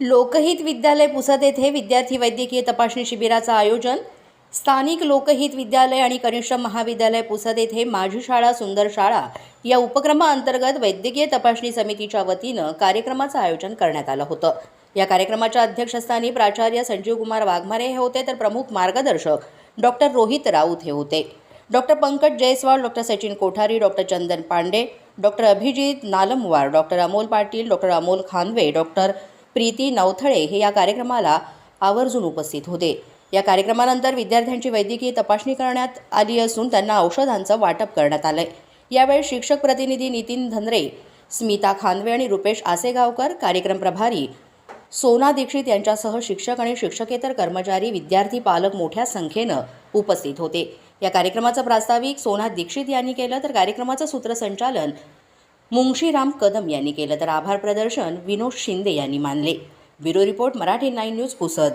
लोकहित विद्यालय पुसद येथे विद्यार्थी वैद्यकीय तपासणी शिबिराचं आयोजन. स्थानिक लोकहित विद्यालय आणि कनिष्ठ महाविद्यालय पुसद येथे माझी शाळा सुंदर शाळा या उपक्रमाअंतर्गत वैद्यकीय तपासणी समितीच्या वतीनं कार्यक्रमाचं आयोजन करण्यात आलं होतं. या कार्यक्रमाच्या अध्यक्षस्थानी प्राचार्य संजीव कुमार वाघमारे हे होते तर प्रमुख मार्गदर्शक डॉक्टर रोहित राऊत हे होते. Doctor Pankaj Jaiswal doctor Sachin Kothari doctor Chandan Pande doctor Abhijit Nalamwar doctor Amol Patil doctor Amol Khanve doctor Preeti Navthale हे या कार्यक्रमाला आवर्जून उपस्थित होते. या कार्यक्रमानंतर विद्यार्थ्यांची वैद्यकीय तपासणी करण्यात आली असून त्यांना औषधांचं वाटप करण्यात आलंय. यावेळी शिक्षक प्रतिनिधी नितीन धनरे स्मिता खानवे आणि रुपेश आसेगावकर कार्यक्रम प्रभारी सोना दीक्षित यांच्यासह शिक्षक आणि शिक्षकेतर कर्मचारी विद्यार्थी पालक मोठ्या संख्येनं उपस्थित होते. या कार्यक्रमाचं प्रास्ताविक सोना दीक्षित यांनी केलं तर कार्यक्रमाचं सूत्रसंचालन मुंशीराम कदम यांनी केलं तर आभार प्रदर्शन विनोद शिंदे यांनी मानले. Bureau report Marathi nine news Pusad.